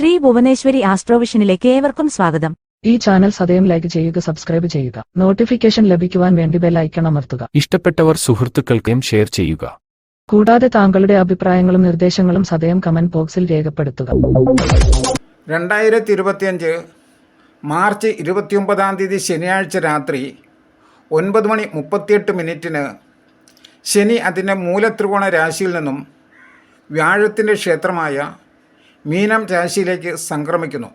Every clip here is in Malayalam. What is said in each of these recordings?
ശ്രീ ഭുവനേശ്വരി ആസ്ട്രോവിഷനിലേക്ക് ഏവർക്കും സ്വാഗതം. ഈ ചാനൽ സദയം ലൈക്ക് ചെയ്യുക സബ്സ്ക്രൈബ് ചെയ്യുക. നോട്ടിഫിക്കേഷൻ ലഭിക്കുവാൻ വേണ്ടി ബെൽ ഐക്കൺ അമർത്തുക. ഇഷ്ടപ്പെട്ടവർ സുഹൃത്തുക്കൾക്കും ഷെയർ ചെയ്യുക. കൂടാതെ താങ്കളുടെ അഭിപ്രായങ്ങളും നിർദ്ദേശങ്ങളും സദയം കമന്റ് ബോക്സിൽ രേഖപ്പെടുത്തുക. രണ്ടായിരത്തി ഇരുപത്തിയഞ്ച് മാർച്ച് ഇരുപത്തിയൊമ്പതാം തീയതി ശനിയാഴ്ച രാത്രി ഒൻപത് മണി മുപ്പത്തിയെട്ട് മിനിറ്റിന് ശനി അതിന്റെ മൂലത്രികോണ രാശിയിൽ നിന്നും വ്യാഴത്തിന്റെ ക്ഷേത്രമായ മീനം രാശിയിലേക്ക് സംക്രമിക്കുന്നു.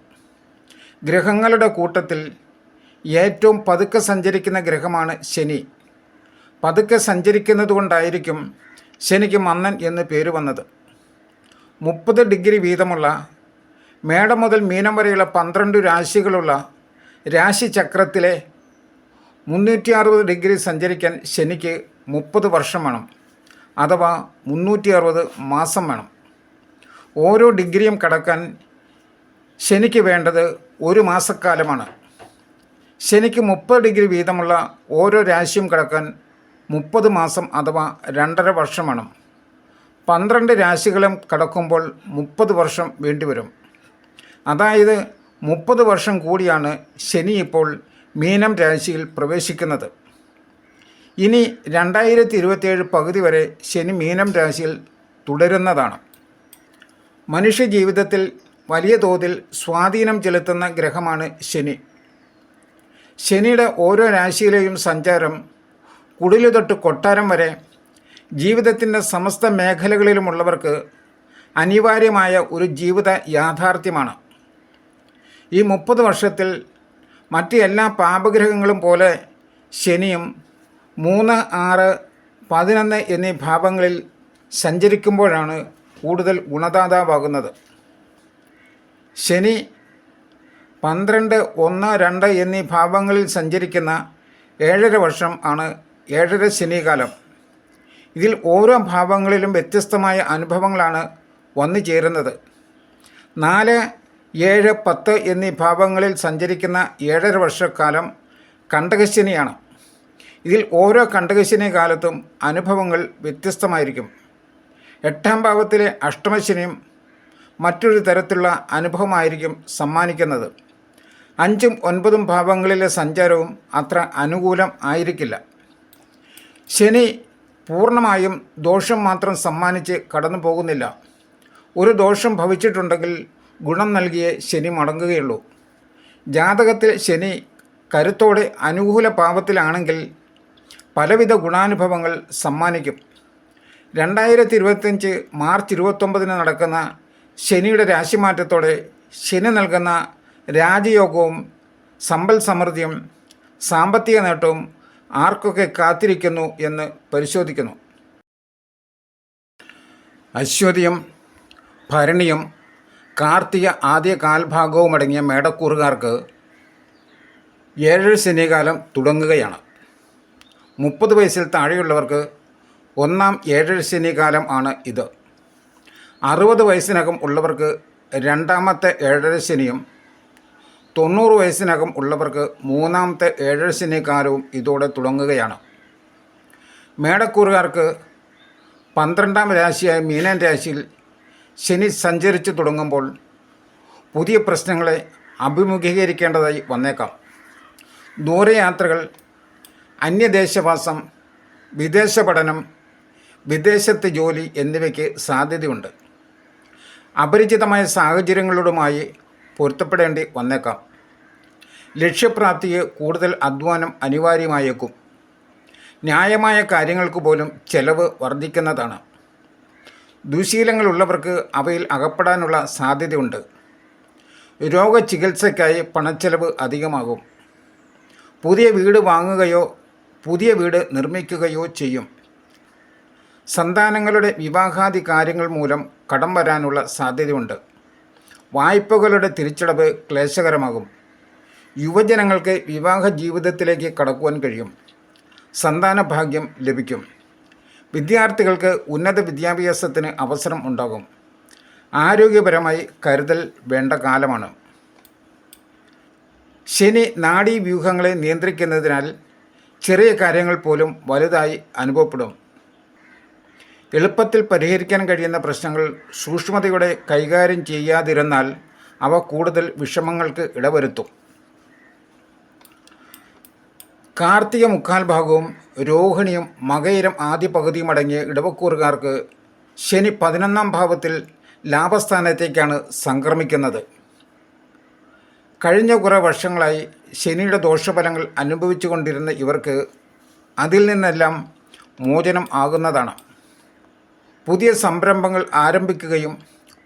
ഗ്രഹങ്ങളുടെ കൂട്ടത്തിൽ ഏറ്റവും പതുക്കെ സഞ്ചരിക്കുന്ന ഗ്രഹമാണ് ശനി. പതുക്കെ സഞ്ചരിക്കുന്നത് കൊണ്ടായിരിക്കും ശനിക്ക് മന്നൻ എന്ന് പേര് വന്നത്. മുപ്പത് ഡിഗ്രി വീതമുള്ള മേടം മുതൽ മീനം വരെയുള്ള പന്ത്രണ്ട് രാശികളുള്ള രാശിചക്രത്തിലെ മുന്നൂറ്റി അറുപത് ഡിഗ്രി സഞ്ചരിക്കാൻ ശനിക്ക് മുപ്പത് വർഷം വേണം. അഥവാ മുന്നൂറ്റി അറുപത് മാസം വേണം. ഓരോ ഡിഗ്രിയും കടക്കാൻ ശനിക്ക് വേണ്ടത് ഒരു മാസക്കാലമാണ്. ശനിക്ക് മുപ്പത് ഡിഗ്രി വീതമുള്ള ഓരോ രാശിയും കടക്കാൻ മുപ്പത് മാസം അഥവാ രണ്ടര വർഷം വേണം പന്ത്രണ്ട് രാശികളും കടക്കുമ്പോൾ മുപ്പത് വർഷം വേണ്ടിവരും അതായത് മുപ്പത് വർഷം കൂടിയാണ് ശനി ഇപ്പോൾ മീനം രാശിയിൽ പ്രവേശിക്കുന്നത്. ഇനി രണ്ടായിരത്തി ഇരുപത്തിയേഴ് പകുതി വരെ ശനി മീനം രാശിയിൽ തുടരുന്നതാണ്. മനുഷ്യ ജീവിതത്തിൽ വലിയ തോതിൽ സ്വാധീനം ചെലുത്തുന്ന ഗ്രഹമാണ് ശനി. ശനിയുടെ ഓരോ രാശിയിലെയും സഞ്ചാരം കുടിലു തൊട്ട് കൊട്ടാരം വരെ ജീവിതത്തിന്റെ സമസ്ത മേഖലകളിലുമുള്ളവർക്ക് അനിവാര്യമായ ഒരു ജീവിത യാഥാർത്ഥ്യമാണ്. ഈ മുപ്പത് വർഷത്തിൽ മറ്റ് എല്ലാ പാപഗ്രഹങ്ങളും പോലെ ശനിയും മൂന്ന് ആറ് പതിനൊന്ന് എന്നീ ഭാവങ്ങളിൽ സഞ്ചരിക്കുമ്പോഴാണ് കൂടുതൽ ഗുണദാതാവാകുന്നത്. ശനി പന്ത്രണ്ട് ഒന്ന് രണ്ട് എന്നീ ഭാവങ്ങളിൽ സഞ്ചരിക്കുന്ന ഏഴര വർഷം ആണ് ഏഴര ശനികാലം. ഇതിൽ ഓരോ ഭാവങ്ങളിലും വ്യത്യസ്തമായ അനുഭവങ്ങളാണ് വന്നു ചേരുന്നത്. നാല് ഏഴ് പത്ത് എന്നീ ഭാവങ്ങളിൽ സഞ്ചരിക്കുന്ന ഏഴര വർഷക്കാലം കണ്ടകശനിയാണ്. ഇതിൽ ഓരോ കണ്ടകശനി കാലത്തും അനുഭവങ്ങൾ വ്യത്യസ്തമായിരിക്കും. എട്ടാം ഭാവത്തിലെ അഷ്ടമശനിയും മറ്റൊരു തരത്തിലുള്ള അനുഭവമായിരിക്കും സമ്മാനിക്കുന്നത്. അഞ്ചും ഒൻപതും ഭാവങ്ങളിലെ സഞ്ചാരവും അത്ര അനുകൂലം ആയിരിക്കില്ല. ശനി പൂർണമായും ദോഷം മാത്രം സമ്മാനിച്ച് കടന്നു പോകുന്നില്ല ഒരു ദോഷം ഭവിച്ചിട്ടുണ്ടെങ്കിൽ ഗുണം നൽകിയേ ശനി മടങ്ങുകയുള്ളൂ. ജാതകത്തിൽ ശനി കരുത്തോടെ അനുകൂല പാപത്തിലാണെങ്കിൽ പലവിധ ഗുണാനുഭവങ്ങൾ സമ്മാനിക്കും. രണ്ടായിരത്തി ഇരുപത്തഞ്ച് മാർച്ച് ഇരുപത്തൊമ്പതിന് നടക്കുന്ന ശനിയുടെ രാശിമാറ്റത്തോടെ ശനി നൽകുന്ന രാജയോഗവും സമ്പൽ സമൃദ്ധിയും സാമ്പത്തിക നേട്ടവും ആർക്കൊക്കെ കാത്തിരിക്കുന്നു എന്ന് പരിശോധിക്കുന്നു. അശ്വതിയും ഭരണിയും കാർത്തിക ആദ്യ കാൽഭാഗവും അടങ്ങിയ മേടക്കൂറുകാർക്ക് ഏഴ് ശനികാലം തുടങ്ങുകയാണ്. മുപ്പത് വയസ്സിൽ താഴെയുള്ളവർക്ക് ഒന്നാം ഏഴര ശനികാലം ആണ് ഇത്. അറുപത് വയസ്സിനകം ഉള്ളവർക്ക് രണ്ടാമത്തെ ഏഴര ശനിയും തൊണ്ണൂറ് വയസ്സിനകം ഉള്ളവർക്ക് മൂന്നാമത്തെ ഏഴര ശനി കാലവും ഇതോടെ തുടങ്ങുകയാണ്. മേടക്കൂറുകാർക്ക് പന്ത്രണ്ടാം രാശിയായ മീനൻ രാശിയിൽ ശനി സഞ്ചരിച്ചു തുടങ്ങുമ്പോൾ പുതിയ പ്രശ്നങ്ങളെ അഭിമുഖീകരിക്കേണ്ടതായി വന്നേക്കാം. ദൂരയാത്രകൾ അന്യദേശവാസം വിദേശ പഠനം വിദേശത്ത് ജോലി എന്നിവയ്ക്ക് സാധ്യതയുണ്ട്. അപരിചിതമായ സാഹചര്യങ്ങളുമായി പൊരുത്തപ്പെടേണ്ടി വന്നേക്കാം. ലക്ഷ്യപ്രാപ്തിയെ കൂടുതൽ അധ്വാനം അനിവാര്യമായേക്കും. ന്യായമായ കാര്യങ്ങൾക്ക് പോലും ചെലവ് വർദ്ധിക്കുന്നതാണ്. ദുശീലങ്ങളുള്ളവർക്ക് അവയിൽ അകപ്പെടാനുള്ള സാധ്യതയുണ്ട്. രോഗചികിത്സയ്ക്കായി പണച്ചെലവ് അധികമാകും. പുതിയ വീട് വാങ്ങുകയോ പുതിയ വീട് നിർമ്മിക്കുകയോ ചെയ്യും. സന്താനങ്ങളുടെ വിവാഹാദി കാര്യങ്ങൾ മൂലം കടം വരാനുള്ള സാധ്യതയുണ്ട്. വായ്പകളുടെ തിരിച്ചടവ് ക്ലേശകരമാകും. യുവജനങ്ങൾക്ക് വിവാഹ ജീവിതത്തിലേക്ക് കടക്കുവാൻ കഴിയും. സന്താന ഭാഗ്യം ലഭിക്കും. വിദ്യാർത്ഥികൾക്ക് ഉന്നത വിദ്യാഭ്യാസത്തിന് അവസരം ഉണ്ടാകും. ആരോഗ്യപരമായി കരുതൽ വേണ്ട കാലമാണ്. ശനി നാഡീവ്യൂഹങ്ങളെ നിയന്ത്രിക്കുന്നതിനാൽ ചെറിയ കാര്യങ്ങൾ പോലും വലുതായി അനുഭവപ്പെടും. എളുപ്പത്തിൽ പരിഹരിക്കാൻ കഴിയുന്ന പ്രശ്നങ്ങൾ സൂക്ഷ്മതയോടെ കൈകാര്യം ചെയ്യാതിരുന്നാൽ അവ കൂടുതൽ വിഷമങ്ങൾക്ക് ഇടവരുത്തും. കാർത്തിക മുക്കാൽ ഭാഗവും രോഹിണിയും മകയിരം ആദ്യ പകുതിയും അടങ്ങിയ ഇടവക്കൂറുകാർക്ക് ശനി പതിനൊന്നാം ഭാവത്തിൽ ലാഭസ്ഥാനത്തേക്കാണ് സംക്രമിക്കുന്നത്. കഴിഞ്ഞ കുറേ വർഷങ്ങളായി ശനിയുടെ ദോഷഫലങ്ങൾ അനുഭവിച്ചു കൊണ്ടിരുന്ന ഇവർക്ക് അതിൽ നിന്നെല്ലാം മോചനം ആകുന്നതാണ്. പുതിയ സംരംഭങ്ങൾ ആരംഭിക്കുകയും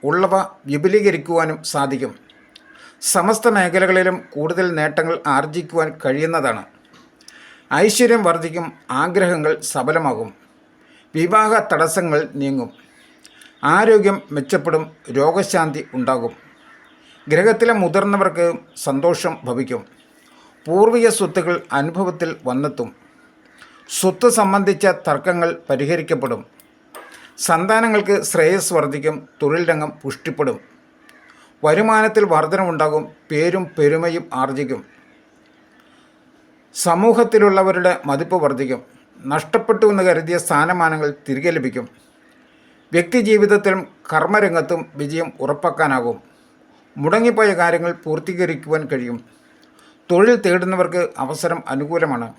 ഉള്ളവ വിപുലീകരിക്കുവാനും സാധിക്കും. സമസ്ത മേഖലകളിലും കൂടുതൽ നേട്ടങ്ങൾ ആർജിക്കുവാൻ കഴിയുന്നതാണ്. ഐശ്വര്യം വർദ്ധിക്കും ആഗ്രഹങ്ങൾ സഫലമാകും. വിവാഹ തടസ്സങ്ങൾ നീങ്ങും. ആരോഗ്യം മെച്ചപ്പെടും രോഗശാന്തി ഉണ്ടാകും. ഗ്രഹത്തിലെ മുതിർന്നവർക്ക് സന്തോഷം ഭവിക്കും. പൂർവിക സ്വത്തുകൾ അനുഭവത്തിൽ വന്നെത്തും. സ്വത്ത് സംബന്ധിച്ച തർക്കങ്ങൾ പരിഹരിക്കപ്പെടും. സന്താനങ്ങൾക്ക് ശ്രേയസ് വർദ്ധിക്കും തൊഴിൽ രംഗം പുഷ്ടിപ്പെടും. വരുമാനത്തിൽ വർധനമുണ്ടാകും പേരും പെരുമയും ആർജിക്കും. സമൂഹത്തിലുള്ളവരുടെ മതിപ്പ് വർദ്ധിക്കും നഷ്ടപ്പെട്ടു എന്ന് കരുതിയ സ്ഥാനമാനങ്ങൾ തിരികെ ലഭിക്കും. വ്യക്തിജീവിതത്തിലും കർമ്മരംഗത്തും വിജയം ഉറപ്പാക്കാനാകും. മുടങ്ങിപ്പോയ കാര്യങ്ങൾ പൂർത്തീകരിക്കുവാൻ കഴിയും. തൊഴിൽ തേടുന്നവർക്ക് അവസരം അനുകൂലമാണ്.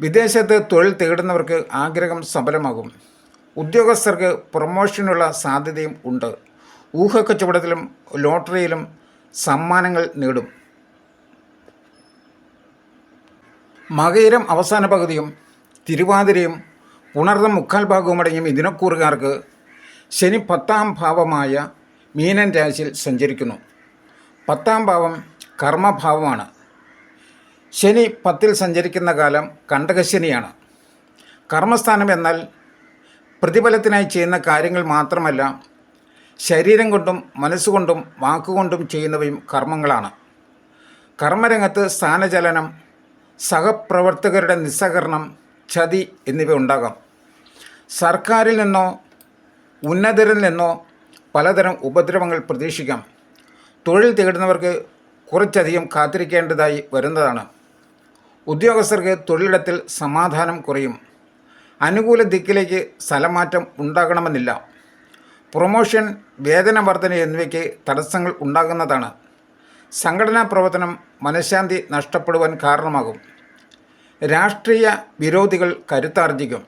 വിദേശത്ത് തൊഴിൽ തേടുന്നവർക്ക് ആഗ്രഹം സഫലമാകും. ഉദ്യോഗസ്ഥർക്ക് പ്രൊമോഷനുള്ള സാധ്യതയും ഉണ്ട്. ഊഹക്കച്ചവടത്തിലും ലോട്ടറിയിലും സമ്മാനങ്ങൾ നേടും. മകയിരം അവസാന പകുതിയും തിരുവാതിരയും ഉണർന്ന മുക്കാൽ ഭാഗവും അടങ്ങിയ മിഥുനക്കൂറുകാർക്ക് ശനി പത്താം ഭാവമായ മീനൻ രാശിയിൽ സഞ്ചരിക്കുന്നു. പത്താം ഭാവം കർമ്മഭാവമാണ്. ശനി പത്തിൽ സഞ്ചരിക്കുന്ന കാലം കണ്ടകശനിയാണ്. കർമ്മസ്ഥാനം എന്നാൽ പ്രതിഫലത്തിനായി ചെയ്യുന്ന കാര്യങ്ങൾ മാത്രമല്ല ശരീരം കൊണ്ടും മനസ്സുകൊണ്ടും വാക്കുകൊണ്ടും ചെയ്യുന്നവയും കർമ്മങ്ങളാണ്. കർമ്മരംഗത്ത് സ്ഥാനചലനം സഹപ്രവർത്തകരുടെ നിസ്സഹകരണം ചതി എന്നിവ ഉണ്ടാകാം. സർക്കാരിൽ നിന്നോ ഉന്നതരിൽ നിന്നോ പലതരം ഉപദ്രവങ്ങൾ പ്രതീക്ഷിക്കാം. തൊഴിൽ തേടുന്നവർക്ക് കുറച്ചധികം കാത്തിരിക്കേണ്ടതായി വരുന്നതാണ്. ഉദ്യോഗസ്ഥർക്ക് തൊഴിലിടത്തിൽ സമാധാനം കുറയും. അനുകൂല ദിക്കിലേക്ക് സ്ഥലമാറ്റം ഉണ്ടാകണമെന്നില്ല. പ്രൊമോഷൻ വേതന വർധന എന്നിവയ്ക്ക് തടസ്സങ്ങൾ ഉണ്ടാകുന്നതാണ്. സംഘടനാ പ്രവർത്തനം മനഃശാന്തി നഷ്ടപ്പെടുവാൻ കാരണമാകും. രാഷ്ട്രീയ വിരോധികൾ കരുത്താർജിക്കും.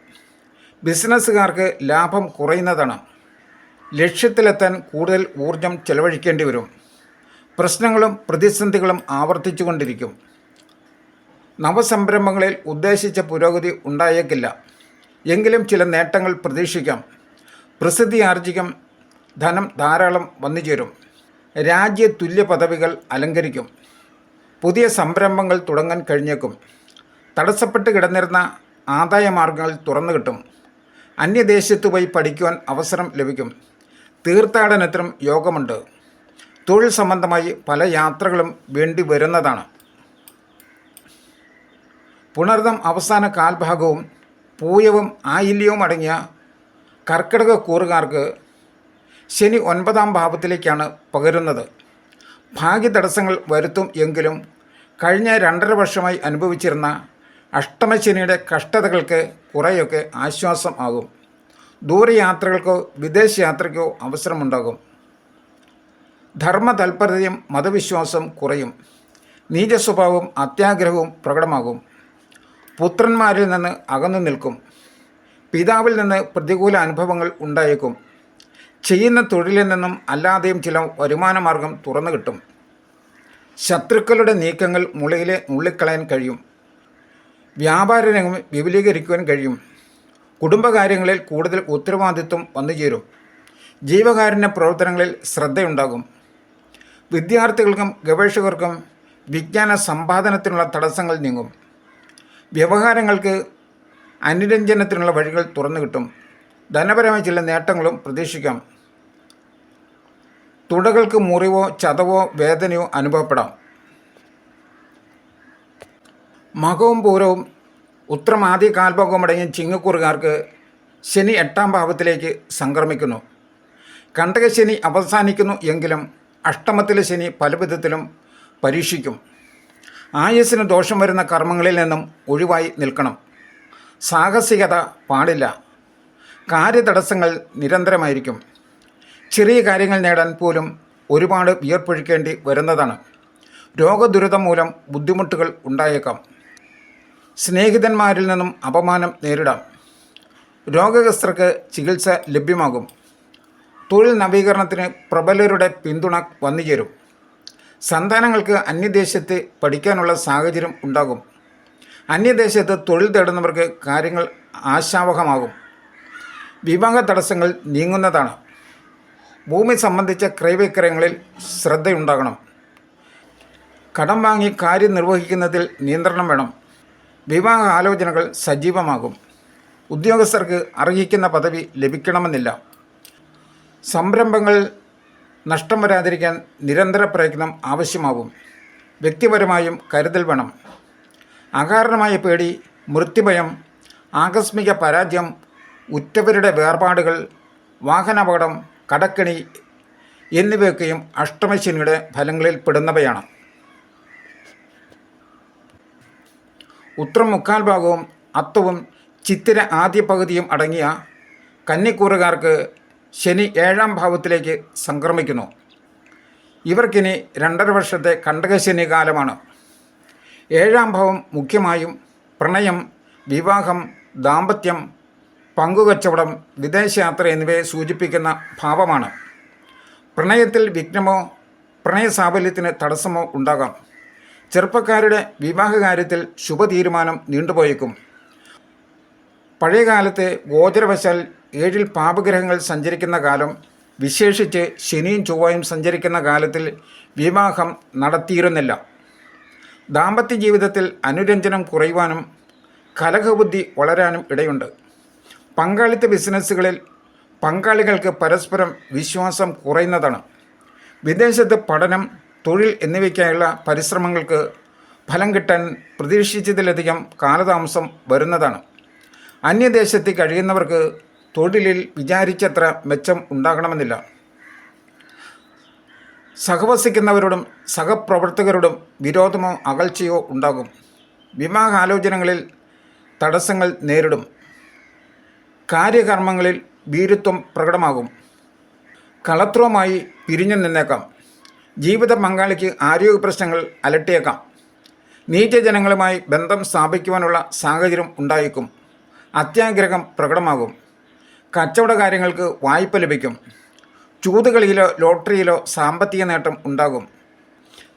ബിസിനസ്സുകാർക്ക് ലാഭം കുറയുന്നതാണ്. ലക്ഷ്യത്തിലെത്താൻ കൂടുതൽ ഊർജം ചെലവഴിക്കേണ്ടി വരും. പ്രശ്നങ്ങളും പ്രതിസന്ധികളും ആവർത്തിച്ചുകൊണ്ടിരിക്കും. നവസംരംഭങ്ങളിൽ ഉദ്ദേശിച്ച പുരോഗതി ഉണ്ടായേക്കില്ല. എങ്കിലും ചില നേട്ടങ്ങൾ പ്രതീക്ഷിക്കാം. പ്രസിദ്ധി ആർജിക്കും ധനം ധാരാളം വന്നുചേരും. രാജ്യ തുല്യ പദവികൾ അലങ്കരിക്കും. പുതിയ സംരംഭങ്ങൾ തുടങ്ങാൻ കഴിഞ്ഞേക്കും. തടസ്സപ്പെട്ട് കിടന്നിരുന്ന ആദായ മാർഗങ്ങൾ തുറന്നു കിട്ടും. അന്യദേശത്ത് പോയി പഠിക്കുവാൻ അവസരം ലഭിക്കും. തീർത്ഥാടനത്തിനും യോഗമുണ്ട്. തൊഴിൽ സംബന്ധമായി പല യാത്രകളും വേണ്ടി വരുന്നതാണ്. പുണർദം അവസാന കാൽഭാഗവും പൂയവും ആയില്യവും അടങ്ങിയ കർക്കിടക കൂറുകാർക്ക് ശനി ഒൻപതാം ഭാവത്തിലേക്കാണ് പകരുന്നത്. ഭാഗ്യ തടസ്സങ്ങൾ വരുത്തും എങ്കിലും കഴിഞ്ഞ രണ്ടര വർഷമായി അനുഭവിച്ചിരുന്ന അഷ്ടമശനിയുടെ കഷ്ടതകൾക്ക് കുറേയൊക്കെ ആശ്വാസം ആകും. ദൂരയാത്രകൾക്കോ വിദേശ യാത്രയ്ക്കോ അവസരമുണ്ടാകും. ധർമ്മ തൽപരതയും മതവിശ്വാസം കുറയും. നീചസ്വഭാവവും അത്യാഗ്രഹവും പ്രകടമാകും. പുത്രന്മാരിൽ നിന്ന് അകന്നു നിൽക്കും. പിതാവിൽ നിന്ന് പ്രതികൂല അനുഭവങ്ങൾ ഉണ്ടായേക്കും. ചെയ്യുന്ന തൊഴിലിൽ നിന്നും അല്ലാതെയും ചില വരുമാനമാർഗം തുറന്നു കിട്ടും. ശത്രുക്കളുടെ നീക്കങ്ങൾ മുളയിലെ നുള്ളിക്കളയാൻ കഴിയും. വ്യാപാര രംഗം വിപുലീകരിക്കുവാൻ കഴിയും. കുടുംബകാര്യങ്ങളിൽ കൂടുതൽ ഉത്തരവാദിത്വം വന്നുചേരും ജീവകാരുണ്യ പ്രവർത്തനങ്ങളിൽ ശ്രദ്ധയുണ്ടാകും. വിദ്യാർത്ഥികൾക്കും ഗവേഷകർക്കും വിജ്ഞാന സമ്പാദനത്തിനുള്ള തടസ്സങ്ങൾ നീങ്ങും. വ്യവഹാരങ്ങൾക്ക് അനുരഞ്ജനത്തിനുള്ള വഴികൾ തുറന്നു കിട്ടും. ധനപരമായ ചില നേട്ടങ്ങളും പ്രതീക്ഷിക്കാം. തുടകൾക്ക് മുറിവോ ചതവോ വേദനയോ അനുഭവപ്പെടാം. മകവും പൂരവും ഉത്രം ആദ്യ കാൽഭാഗവും അടങ്ങിയ ചിങ്ങക്കൂറുകാർക്ക് ശനി എട്ടാം ഭാവത്തിലേക്ക് സംക്രമിക്കുന്നു. കണ്ടകശനി അവസാനിക്കുന്നു എങ്കിലും അഷ്ടമത്തിലെ ശനി പല വിധത്തിലും പരീക്ഷിക്കും. ആയുസ്സിന് ദോഷം വരുന്ന കർമ്മങ്ങളിൽ നിന്നും ഒഴിവായി നിൽക്കണം. സാഹസികത പാടില്ല. കാര്യതടസ്സങ്ങൾ നിരന്തരമായിരിക്കും. ചെറിയ കാര്യങ്ങൾ നേടാൻ പോലും ഒരുപാട് വിയർപ്പൊഴിക്കേണ്ടി വരുന്നതാണ്. രോഗദുരിതം മൂലം ബുദ്ധിമുട്ടുകൾ ഉണ്ടായേക്കാം. സ്നേഹിതന്മാരിൽ നിന്നും അപമാനം നേരിടാം. രോഗഗ്രസ്തർക്ക് ചികിത്സ ലഭ്യമാകും. തൊഴിൽ നവീകരണത്തിന് പ്രബലരുടെ പിന്തുണ വന്നുചേരും. സന്താനങ്ങൾക്ക് അന്യദേശത്ത് പഠിക്കാനുള്ള സാഹചര്യം ഉണ്ടാകും. അന്യദേശത്ത് തൊഴിൽ തേടുന്നവർക്ക് കാര്യങ്ങൾ ആശാവഹമാകും. വിവാഹ തടസ്സങ്ങൾ നീങ്ങുന്നതാണ്. ഭൂമി സംബന്ധിച്ച ക്രയവിക്രയങ്ങളിൽ ശ്രദ്ധയുണ്ടാകണം. കടം വാങ്ങി കാര്യം നിർവഹിക്കുന്നതിൽ നിയന്ത്രണം വേണം. വിവാഹ ആലോചനകൾ സജീവമാകും. ഉദ്യോഗസ്ഥർക്ക് അർഹിക്കുന്ന പദവി ലഭിക്കണമെന്നില്ല. സംരംഭങ്ങൾ നഷ്ടം വരാതിരിക്കാൻ നിരന്തര പ്രയത്നം ആവശ്യമാവും. വ്യക്തിപരമായും കരുതൽ വേണം. അകാരണമായ പേടി മൃത്യുഭയം ആകസ്മിക പരാജയം ഉറ്റവരുടെ വേർപാടുകൾ വാഹനാപകടം കടക്കണി എന്നിവയൊക്കെയും അഷ്ടമശനിയുടെ ഫലങ്ങളിൽ പെടുന്നവയാണ്. ഉത്രം മുക്കാൽ ഭാഗവും അത്തവും ചിത്തിര ആദ്യ പകുതിയും അടങ്ങിയ കന്നിക്കൂറുകാർക്ക് ശനി ഏഴാം ഭാവത്തിലേക്ക് സംക്രമിക്കുന്നു. ഇവർക്കിനി രണ്ടര വർഷത്തെ കണ്ടകശനി കാലമാണ്. ഏഴാം ഭാവം മുഖ്യമായും പ്രണയം വിവാഹം ദാമ്പത്യം പങ്കുകച്ചവടം വിദേശയാത്ര എന്നിവയെ സൂചിപ്പിക്കുന്ന ഭാവമാണ്. പ്രണയത്തിൽ വിഘ്നമോ പ്രണയ സാഫല്യത്തിന് തടസ്സമോ ഉണ്ടാകാം. ചെറുപ്പക്കാരുടെ വിവാഹകാര്യത്തിൽ ശുഭതീരുമാനം നീണ്ടുപോയേക്കും. പഴയകാലത്ത് ഗോചരവശാൽ ഏഴിൽ പാപഗ്രഹങ്ങൾ സഞ്ചരിക്കുന്ന കാലം വിശേഷിച്ച് ശനിയും ചൊവ്വയും സഞ്ചരിക്കുന്ന കാലത്തിൽ വിവാഹം നടത്തിയിരുന്നില്ല. ദാമ്പത്യ ജീവിതത്തിൽ അനുരഞ്ജനം കുറയുവാനും കലഹബുദ്ധി വളരാനും ഇടയുണ്ട്. പങ്കാളിത്ത ബിസിനസ്സുകളിൽ പങ്കാളികൾക്ക് പരസ്പരം വിശ്വാസം കുറയുന്നതാണ്. വിദേശത്ത് പഠനം തൊഴിൽ എന്നിവയ്ക്കായുള്ള പരിശ്രമങ്ങൾക്ക് ഫലം കിട്ടാൻ പ്രതീക്ഷിച്ചതിലധികം കാലതാമസം വരുന്നതാണ്. അന്യദേശത്ത് കഴിയുന്നവർക്ക് തൊഴിലിൽ വിചാരിച്ചത്ര മെച്ചം ഉണ്ടാകണമെന്നില്ല. സഹവസിക്കുന്നവരോടും സഹപ്രവർത്തകരോടും വിരോധമോ അകൽച്ചയോ ഉണ്ടാകും. വിവാഹാലോചനകളിൽ തടസ്സങ്ങൾ നേരിടും. കാര്യകർമ്മങ്ങളിൽ വീരുത്വം പ്രകടമാകും. കളത്രവുമായി പിരിഞ്ഞു നിന്നേക്കാം. ജീവിത പങ്കാളിക്ക് ആരോഗ്യ പ്രശ്നങ്ങൾ അലട്ടിയേക്കാം. നീചജനങ്ങളുമായി ബന്ധം സ്ഥാപിക്കുവാനുള്ള സാഹചര്യം ഉണ്ടായേക്കും. അത്യാഗ്രഹം പ്രകടമാകും. കച്ചവട കാര്യങ്ങൾക്ക് വായ്പ ലഭിക്കും. ചൂതുകളിയിലോ ലോട്ടറിയിലോ സാമ്പത്തിക നേട്ടം ഉണ്ടാകും.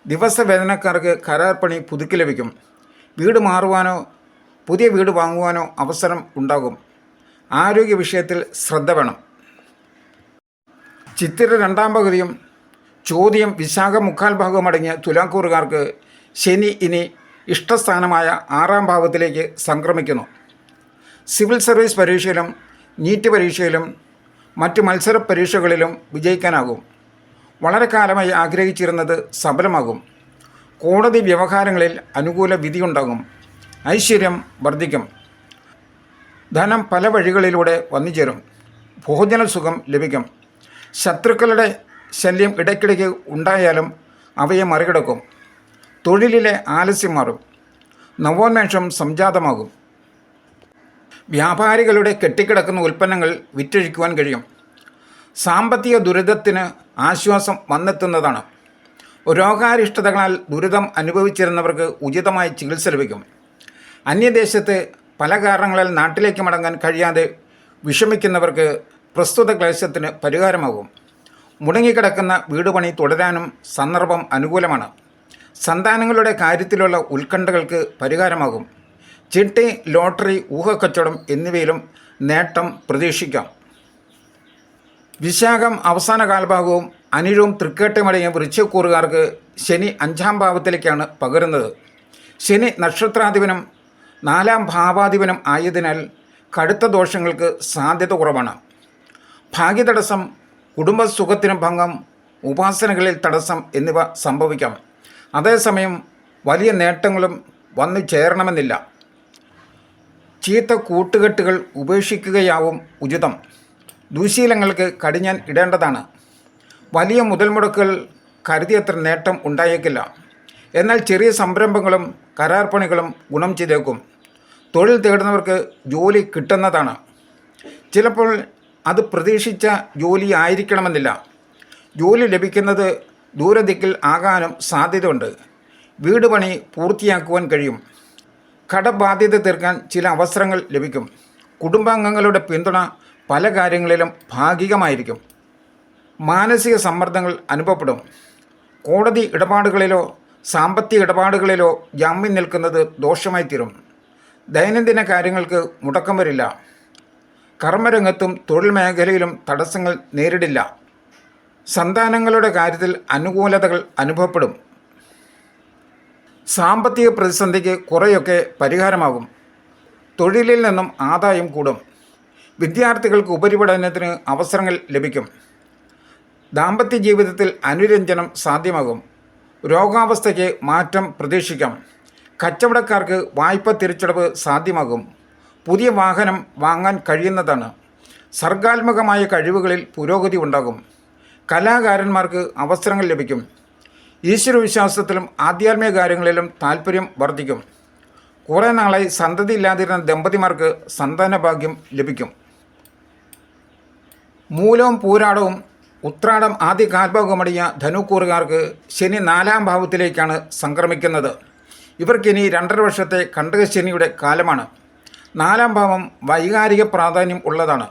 ദിവസവേതനക്കാർക്ക് കരാർ പണി പുതുക്കി ലഭിക്കും. വീട് മാറുവാനോ പുതിയ വീട് വാങ്ങുവാനോ അവസരം ഉണ്ടാകും. ആരോഗ്യ വിഷയത്തിൽ ശ്രദ്ധ വേണം. ചിത്തിര രണ്ടാം പകുതിയും ചോദ്യം വിശാഖ മുക്കാൽ ഭാഗവും അടങ്ങിയ തുലാക്കൂറുകാർക്ക് ശനി ഇനി ഇഷ്ടസ്ഥാനമായ ആറാം ഭാവത്തിലേക്ക് സംക്രമിക്കുന്നു. സിവിൽ സർവീസ് പരീക്ഷയിലും നീറ്റ് പരീക്ഷയിലും മറ്റ് മത്സര പരീക്ഷകളിലും വിജയിക്കാനാകും. വളരെ കാലമായി ആഗ്രഹിച്ചിരുന്നത് സഫലമാകും കോടതി വ്യവഹാരങ്ങളിൽ അനുകൂല വിധിയുണ്ടാകും. ഐശ്വര്യം വർദ്ധിക്കും. ധനം പല വഴികളിലൂടെ വന്നുചേരും. ഭോജന സുഖം ലഭിക്കും. ശത്രുക്കളുടെ ശല്യം ഇടയ്ക്കിടയ്ക്ക് ഉണ്ടായാലും അവയെ മറികടക്കും. തൊഴിലിലെ ആലസ്യം മാറും. നവോന്മേഷം സംജാതമാകും. വ്യാപാരികളുടെ കെട്ടിക്കിടക്കുന്ന ഉൽപ്പന്നങ്ങൾ വിറ്റഴിക്കുവാൻ കഴിയും. സാമ്പത്തിക ദുരിതത്തിന് ആശ്വാസം വന്നെത്തുന്നതാണ്. രോഗാരിഷ്ടതകളാൽ ദുരിതം അനുഭവിച്ചിരുന്നവർക്ക് ഉചിതമായ ചികിത്സ ലഭിക്കും. അന്യദേശത്ത് പല കാരണങ്ങളാൽ നാട്ടിലേക്ക് മടങ്ങാൻ കഴിയാതെ വിഷമിക്കുന്നവർക്ക് പ്രസ്തുത ക്ലേശത്തിന് പരിഹാരമാകും. മുടങ്ങിക്കിടക്കുന്ന വീട് പണി തുടരാനും സന്ദർഭം അനുകൂലമാണ്. സന്താനങ്ങളുടെ കാര്യത്തിലുള്ള ഉത്കണ്ഠകൾക്ക് പരിഹാരമാകും. ചിട്ടി ലോട്ടറി ഊഹക്കച്ചവടം എന്നിവയിലും നേട്ടം പ്രതീക്ഷിക്കാം. വിശാഖം അവസാന കാലഭാഗവും അനിഴവും തൃക്കേട്ടമടങ്ങിയ വൃശ്ചക്കൂറുകാർക്ക് ശനി അഞ്ചാം ഭാവത്തിലേക്കാണ് പകരുന്നത്. ശനി നക്ഷത്രാധിപനം നാലാം ഭാവാധിപനം ആയതിനാൽ കടുത്ത ദോഷങ്ങൾക്ക് സാധ്യത കുറവാണ്. ഭാഗ്യതടസ്സം കുടുംബസുഖത്തിന് ഭംഗം ഉപാസനകളിൽ തടസ്സം എന്നിവ സംഭവിക്കാം. അതേസമയം വലിയ നേട്ടങ്ങളും വന്നു ചേരണമെന്നില്ല. ചീത്ത കൂട്ടുകെട്ടുകൾ ഉപേക്ഷിക്കുകയാവും ഉചിതം. ദുശീലങ്ങൾക്ക് കടിഞ്ഞാൻ ഇടേണ്ടതാണ്. വലിയ മുതൽ മുടക്കുകൾ കരുതിയത്ര നേട്ടം ഉണ്ടായേക്കില്ല. എന്നാൽ ചെറിയ സംരംഭങ്ങളും കരാർ പണികളും ഗുണം ചെയ്തേക്കും. തൊഴിൽ തേടുന്നവർക്ക് ജോലി കിട്ടുന്നതാണ്. ചിലപ്പോൾ അത് പ്രതീക്ഷിച്ച ജോലി ആയിരിക്കണമെന്നില്ല. ജോലി ലഭിക്കുന്നത് ദൂരദിക്കിൽ ആകാനും സാധ്യതയുണ്ട്. വീട് പണി പൂർത്തിയാക്കുവാൻ കഴിയും. കടബാധ്യത തീർക്കാൻ ചില അവസരങ്ങൾ ലഭിക്കും. കുടുംബാംഗങ്ങളുടെ പിന്തുണ പല കാര്യങ്ങളിലും ഭാഗികമായിരിക്കും. മാനസിക സമ്മർദ്ദങ്ങൾ അനുഭവപ്പെടും. കോടതി ഇടപാടുകളിലോ സാമ്പത്തിക ഇടപാടുകളിലോ ജാമ്യം നിൽക്കുന്നത് ദോഷമായി തീരും. ദൈനംദിന കാര്യങ്ങൾക്ക് മുടക്കം വരില്ല. കർമ്മരംഗത്തും തൊഴിൽ മേഖലയിലും തടസ്സങ്ങൾ നേരിടില്ല. സന്താനങ്ങളുടെ കാര്യത്തിൽ അനുകൂലതകൾ അനുഭവപ്പെടും. സാമ്പത്തിക പ്രതിസന്ധിക്ക് കുറേയൊക്കെ പരിഹാരമാകും. തൊഴിലിൽ നിന്നും ആദായം കൂടും. വിദ്യാർത്ഥികൾക്ക് ഉപരിപഠനത്തിന് അവസരങ്ങൾ ലഭിക്കും. ദാമ്പത്യ ജീവിതത്തിൽ അനുരഞ്ജനം സാധ്യമാകും. രോഗാവസ്ഥയ്ക്ക് മാറ്റം പ്രതീക്ഷിക്കാം. കച്ചവടക്കാർക്ക് വായ്പ തിരിച്ചടവ് സാധ്യമാകും. പുതിയ വാഹനം വാങ്ങാൻ കഴിയുന്നതാണ്. സർഗാത്മകമായ കഴിവുകളിൽ പുരോഗതി ഉണ്ടാകും. കലാകാരന്മാർക്ക് അവസരങ്ങൾ ലഭിക്കും. ഈശ്വരവിശ്വാസത്തിലും ആധ്യാത്മിക കാര്യങ്ങളിലും താല്പര്യം വർദ്ധിക്കും. കുറേ നാളായി സന്തതി ഇല്ലാതിരുന്ന ദമ്പതിമാർക്ക് സന്താനഭാഗ്യം ലഭിക്കും. മൂലവും പൂരാടവും ഉത്രാടം ആദ്യ കാൽഭാഗമടിയ ധനുക്കൂറുകാർക്ക് ശനി നാലാം ഭാവത്തിലേക്കാണ് സംക്രമിക്കുന്നത്. ഇവർക്കിനി രണ്ടര വർഷത്തെ കണ്ടകശനിയുടെ കാലമാണ്. നാലാം ഭാവം വൈകാരിക പ്രാധാന്യം ഉള്ളതാണ്.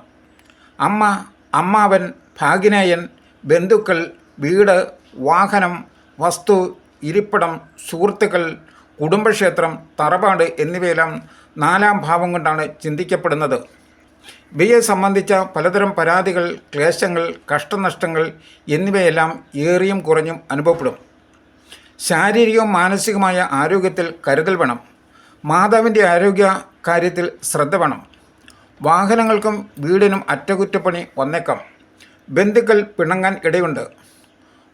അമ്മ അമ്മാവൻ ഭാഗ്യനേയൻ ബന്ധുക്കൾ വീട് വാഹനം വസ്തു ഇരിപ്പിടം സുഹൃത്തുക്കൾ കുടുംബക്ഷേത്രം തറവാട് എന്നിവയെല്ലാം നാലാം ഭാവം കൊണ്ടാണ് ചിന്തിക്കപ്പെടുന്നത്. ഇവയെ സംബന്ധിച്ച പലതരം പരാതികൾ ക്ലേശങ്ങൾ കഷ്ടനഷ്ടങ്ങൾ എന്നിവയെല്ലാം ഏറിയും കുറഞ്ഞും അനുഭവപ്പെടും. ശാരീരികവും മാനസികവുമായ ആരോഗ്യത്തിൽ കരുതൽ വേണം. മാതാവിന്റെ ആരോഗ്യ കാര്യത്തിൽ ശ്രദ്ധ വേണം. വാഹനങ്ങൾക്കും വീടിനും അറ്റകുറ്റപ്പണി വന്നേക്കാം. ബന്ധുക്കൾ പിണങ്ങാൻ ഇടയുണ്ട്.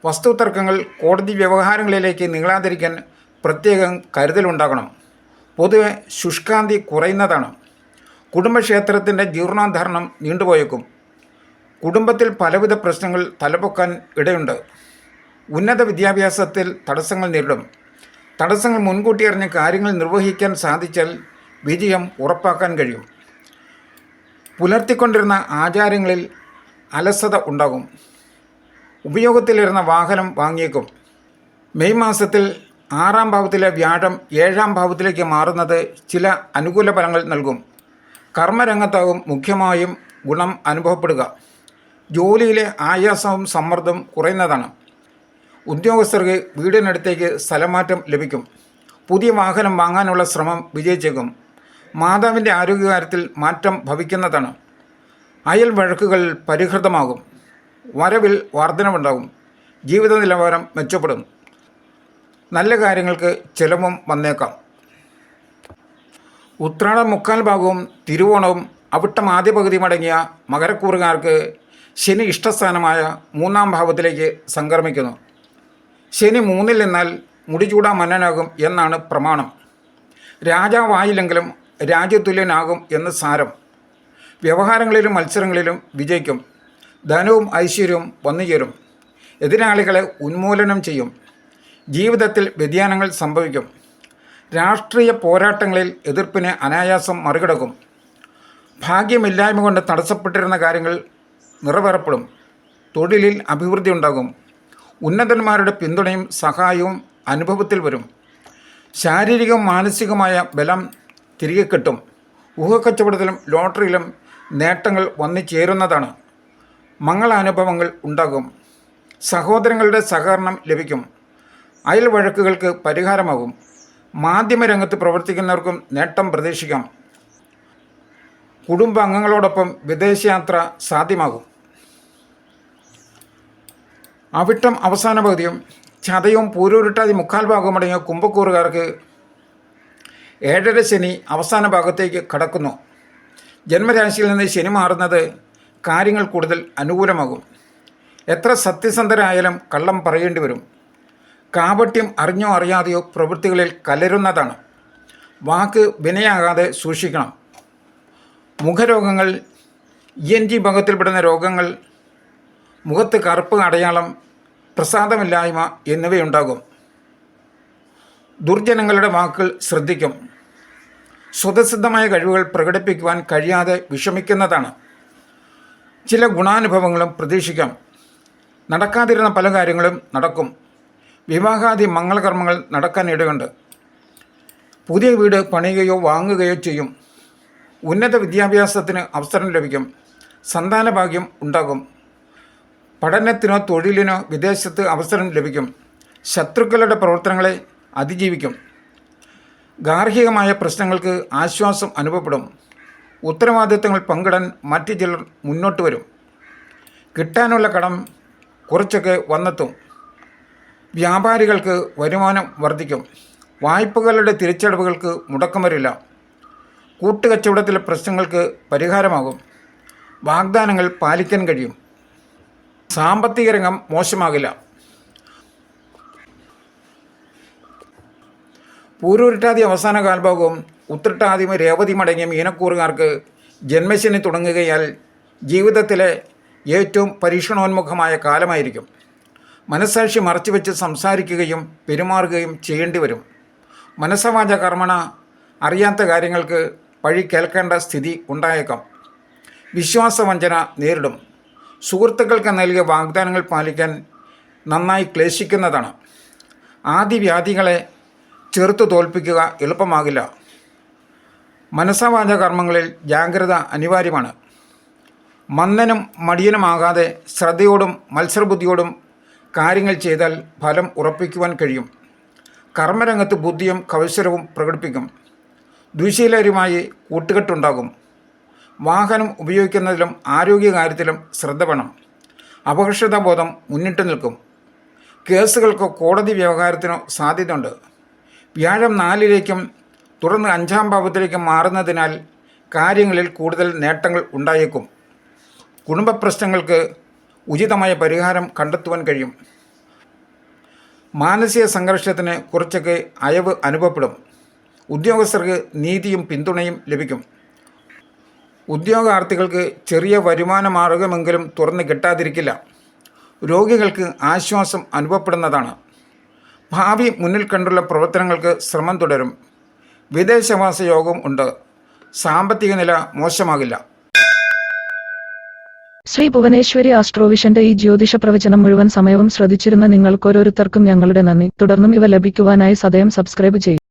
വസ്തുതർക്കങ്ങൾ കോടതി വ്യവഹാരങ്ങളിലേക്ക് നീളാതിരിക്കാൻ പ്രത്യേകം കരുതലുണ്ടാകണം. പൊതുവെ ശുഷ്കാന്തി കുറയുന്നതാണ്. കുടുംബക്ഷേത്രത്തിന്റെ ജീർണോദ്ധാരണം നീണ്ടുപോയേക്കും. കുടുംബത്തിൽ പലവിധ പ്രശ്നങ്ങൾ തലപൊക്കാൻ ഇടയുണ്ട്. ഉന്നത വിദ്യാഭ്യാസത്തിൽ തടസ്സങ്ങൾ നേരിടും. തടസ്സങ്ങൾ മുൻകൂട്ടി അറിഞ്ഞ് കാര്യങ്ങൾ നിർവഹിക്കാൻ സാധിച്ചാൽ വിജയം ഉറപ്പാക്കാൻ കഴിയും. പുലർത്തിക്കൊണ്ടിരുന്ന ആചാരങ്ങളിൽ അലസത ഉണ്ടാകും. ഉപയോഗത്തിലിരുന്ന വാഹനം വാങ്ങിയേക്കും. മെയ് മാസത്തിൽ ആറാം ഭാവത്തിലെ വ്യാഴം ഏഴാം ഭാവത്തിലേക്ക് മാറുന്നത് ചില അനുകൂല ഫലങ്ങൾ നൽകും. കർമ്മരംഗത്താകും മുഖ്യമായും ഗുണം അനുഭവപ്പെടുക. ജോലിയിലെ ആയാസവും സമ്മർദ്ദവും കുറയുന്നതാണ്. ഉദ്യോഗസ്ഥർക്ക് വീടിനടുത്തേക്ക് സ്ഥലമാറ്റം ലഭിക്കും. പുതിയ വാഹനം വാങ്ങാനുള്ള ശ്രമം വിജയിച്ചേക്കും. മാതാവിന്റെ ആരോഗ്യകാര്യത്തിൽ മാറ്റം ഭവിക്കുന്നതാണ്. അയൽ വഴക്കുകൾ പരിഹൃതമാകും. വരവിൽ വർധനവുണ്ടാകും. ജീവിത നിലവാരം മെച്ചപ്പെടും. നല്ല കാര്യങ്ങൾക്ക് ചിലവും വന്നേക്കാം. ഉത്രാട മുക്കാൽ ഭാഗവും തിരുവോണവും അവിട്ടം ആദ്യ പകുതിയും അടങ്ങിയ മകരക്കൂറുകാർക്ക് ശനി ഇഷ്ടസ്ഥാനമായ മൂന്നാം ഭാവത്തിലേക്ക് സംക്രമിക്കുന്നു. ശനി മൂന്നിൽ നിന്നാൽ മുടിചൂടാ മന്നനാകും എന്നാണ് പ്രമാണം. രാജാവായില്ലെങ്കിലും രാജ്യതുല്യനാകും എന്ന് സാരം. വ്യവഹാരങ്ങളിലും മത്സരങ്ങളിലും വിജയിക്കും. ധനവും ഐശ്വര്യവും വന്നുചേരും എതിരാളികളെ ഉന്മൂലനം ചെയ്യും. ജീവിതത്തിൽ വ്യതിയാനങ്ങൾ സംഭവിക്കും. രാഷ്ട്രീയ പോരാട്ടങ്ങളിൽ എതിർപ്പിന് അനായാസം മറികടക്കും. ഭാഗ്യമില്ലായ്മ കൊണ്ട് തടസ്സപ്പെട്ടിരുന്ന കാര്യങ്ങൾ നിറവേറപ്പെടും. തൊഴിലിൽ അഭിവൃദ്ധി ഉണ്ടാകും. ഉന്നതന്മാരുടെ പിന്തുണയും സഹായവും അനുഭവത്തിൽ വരും. ശാരീരികവും മാനസികമായ ബലം തിരികെ കിട്ടും. ഊഹക്കച്ചവടത്തിലും ലോട്ടറിയിലും നേട്ടങ്ങൾ വന്നു ചേരുന്നതാണ്. മംഗളാനുഭവങ്ങൾ ഉണ്ടാകും. സഹോദരങ്ങളുടെ സഹകരണം ലഭിക്കും. അയൽ വഴക്കുകൾക്ക് പരിഹാരമാകും. മാധ്യമരംഗത്ത് പ്രവർത്തിക്കുന്നവർക്കും നേട്ടം പ്രതീക്ഷിക്കാം. കുടുംബാംഗങ്ങളോടൊപ്പം വിദേശയാത്ര സാധ്യമാകും. അവിട്ടം അവസാന പകുതിയും ചതയും പൂരൂരുട്ടാതി മുക്കാൽ ഭാഗവും അടങ്ങിയ കുംഭക്കൂറുകാർക്ക് ഏഴര ശനി അവസാന ഭാഗത്തേക്ക് കടക്കുന്നു. ജന്മരാശിയിൽ നിന്ന് ശനി മാറുന്നത് കാര്യങ്ങൾ കൂടുതൽ അനുകൂലമാകും. എത്ര സത്യസന്ധരായാലും കള്ളം പറയേണ്ടി വരും. കാപട്യം അറിഞ്ഞോ അറിയാതെയോ പ്രവൃത്തികളിൽ കലരുന്നതാണ്. വാക്ക് വിനയാകാതെ സൂക്ഷിക്കണം. മുഖരോഗങ്ങൾ ഇ എൻ ജി ഭാഗത്തിൽപ്പെടുന്ന രോഗങ്ങൾ മുഖത്ത് കറുപ്പ് അടയാളം പ്രസാദമില്ലായ്മ എന്നിവയുണ്ടാകും. ദുർജനങ്ങളുടെ വാക്കുകൾ ശ്രദ്ധിക്കും. സ്വതസിദ്ധമായ കഴിവുകൾ പ്രകടിപ്പിക്കുവാൻ കഴിയാതെ വിഷമിക്കുന്നതാണ്. ചില ഗുണാനുഭവങ്ങളും പ്രതീക്ഷിക്കാം. നടക്കാതിരുന്ന പല കാര്യങ്ങളും നടക്കും. വിവാഹാദി മംഗളകർമ്മങ്ങൾ നടക്കാൻ ഇടയുണ്ട്. പുതിയ വീട് പണിയുകയോ വാങ്ങുകയോ ചെയ്യും. ഉന്നത വിദ്യാഭ്യാസത്തിന് അവസരം ലഭിക്കും. സന്താന ഭാഗ്യം ഉണ്ടാകും. പഠനത്തിനോ തൊഴിലിനോ വിദേശത്ത് അവസരം ലഭിക്കും. ശത്രുക്കളുടെ പ്രവർത്തനങ്ങളെ അതിജീവിക്കും. ഗാർഹികമായ പ്രശ്നങ്ങൾക്ക് ആശ്വാസം അനുഭവപ്പെടും. ഉത്തരവാദിത്തങ്ങൾ പങ്കിടാൻ മറ്റു ചിലർ മുന്നോട്ട് വരും. കിട്ടാനുള്ള കടം കുറച്ചൊക്കെ വന്നെത്തും. വ്യാപാരികൾക്ക് വരുമാനം വർദ്ധിക്കും. വായ്പകളുടെ തിരിച്ചടവുകൾക്ക് മുടക്കം വരില്ല. കൂട്ടുകച്ചവടത്തിലെ പ്രശ്നങ്ങൾക്ക് പരിഹാരമാകും. വാഗ്ദാനങ്ങൾ പാലിക്കാൻ കഴിയും. സാമ്പത്തിക രംഗം മോശമാകില്ല. പൂരൂരിട്ടാതി അവസാന കാൽഭാഗവും ഉത്രട്ടാതിയും രേവതി മടങ്ങിയ മീനക്കൂറുകാർക്ക് ജന്മശനി തുടങ്ങുകയാൽ ജീവിതത്തിലെ ഏറ്റവും പരീക്ഷണോന്മുഖമായ കാലമായിരിക്കും. മനസ്സാക്ഷി മറച്ചുവെച്ച് സംസാരിക്കുകയും പെരുമാറുകയും ചെയ്യേണ്ടി വരും. മനസ്സവാച കർമ്മണ അറിയാത്ത കാര്യങ്ങൾക്ക് വഴി കേൾക്കേണ്ട സ്ഥിതി ഉണ്ടായേക്കാം. വിശ്വാസവഞ്ചന നേരിടും. സുഹൃത്തുക്കൾക്ക് നൽകിയ വാഗ്ദാനങ്ങൾ പാലിക്കാൻ നന്നായി ക്ലേശിക്കുന്നതാണ്. ആദിവ്യാധികളെ ചെറുത്തു തോൽപ്പിക്കുക എളുപ്പമാകില്ല. മനസ്സവാച കർമ്മങ്ങളിൽ ജാഗ്രത അനിവാര്യമാണ്. മന്ദനും മടിയനുമാകാതെ ശ്രദ്ധയോടും മത്സരബുദ്ധിയോടും കാര്യങ്ങൾ ചെയ്താൽ ഫലം ഉറപ്പിക്കുവാൻ കഴിയും. കർമ്മരംഗത്ത് ബുദ്ധിയും കൗശലവും പ്രകടിപ്പിക്കും. ദുശീലരുമായി കൂട്ടുകെട്ടുണ്ടാകും. വാഹനം ഉപയോഗിക്കുന്നതിലും ആരോഗ്യകാര്യത്തിലും ശ്രദ്ധ വേണം. അപകർഷതാബോധം മുന്നിട്ട് നിൽക്കും. കേസുകൾക്കോ കോടതി വ്യവഹാരത്തിനോ സാധ്യതയുണ്ട്. വ്യാഴം നാലിലേക്കും തുടർന്ന് അഞ്ചാം ഭാവത്തിലേക്ക് മാറുന്നതിനാൽ കാര്യങ്ങളിൽ കൂടുതൽ നേട്ടങ്ങൾ ഉണ്ടായേക്കും. കുടുംബ പ്രശ്നങ്ങൾക്ക് ഉചിതമായ പരിഹാരം കണ്ടെത്തുവാൻ കഴിയും. മാനസിക സംഘർഷത്തിന് കുറച്ചൊക്കെ അയവ് അനുഭവപ്പെടും. ഉദ്യോഗസ്ഥർക്ക് നീതിയും പിന്തുണയും ലഭിക്കും. ഉദ്യോഗാർത്ഥികൾക്ക് ചെറിയ വരുമാന മാർഗമെങ്കിലും തുറന്ന് കിട്ടാതിരിക്കില്ല. രോഗികൾക്ക് ആശ്വാസം അനുഭവപ്പെടുന്നതാണ്. ഭാവി മുന്നിൽ കണ്ടുള്ള പ്രവർത്തനങ്ങൾക്ക് ശ്രമം തുടരും. വിദേശവാസ യോഗം ഉണ്ട്. സാമ്പത്തിക നില മോശമാകില്ല. ശ്രീ ഭുവനേശ്വരി ആസ്ട്രോവിഷന്റെ ഈ ജ്യോതിഷ പ്രവചനം മുഴുവൻ സമയവും ശ്രദ്ധിച്ചിരുന്ന നിങ്ങൾക്ക് ഓരോരുത്തർക്കും ഞങ്ങളുടെ നന്ദി. തുടർന്നും ഇവ ലഭിക്കുവാനായി സദയം സബ്സ്ക്രൈബ് ചെയ്യും.